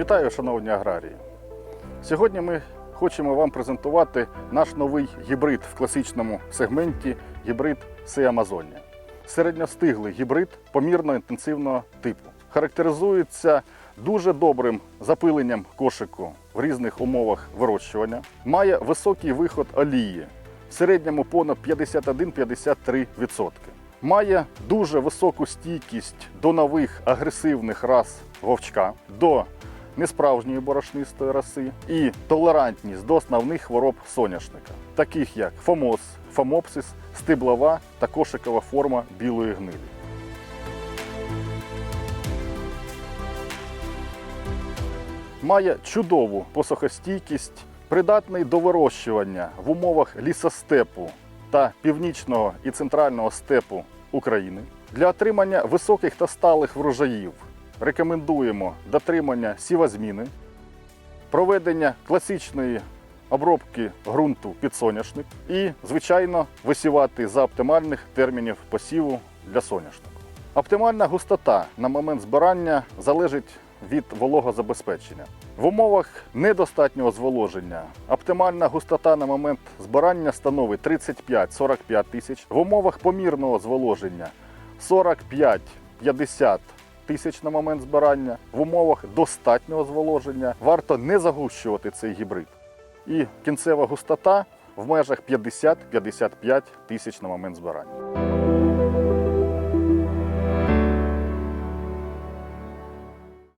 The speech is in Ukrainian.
Вітаю, шановні аграрії! Сьогодні ми хочемо вам презентувати наш новий гібрид в класичному сегменті гібрид Си Амазонія. Середньостиглий гібрид помірно інтенсивного типу. Характеризується дуже добрим запиленням кошику в різних умовах вирощування. Має високий виход олії, в середньому понад 51-53%. Має дуже високу стійкість до нових агресивних рас вовчка, до несправжньої борошнистої раси і толерантність до основних хвороб соняшника, таких як фомоз, фомопсис, стиблова та кошикова форма білої гнилі. Має чудову посухостійкість, придатний до вирощування в умовах лісостепу та північного і центрального степу України. Для отримання високих та сталих врожаїв рекомендуємо дотримання сівозміни, проведення класичної обробки ґрунту під соняшник і, звичайно, висівати за оптимальних термінів посіву для соняшнику. Оптимальна густота на момент збирання залежить від вологозабезпечення. В умовах недостатнього зволоження оптимальна густота на момент збирання становить 35-45 тисяч. В умовах помірного зволоження 45-50 тисяч на момент збирання. В умовах достатнього зволоження варто не загущувати цей гібрид. І кінцева густота в межах 50-55 тисяч на момент збирання.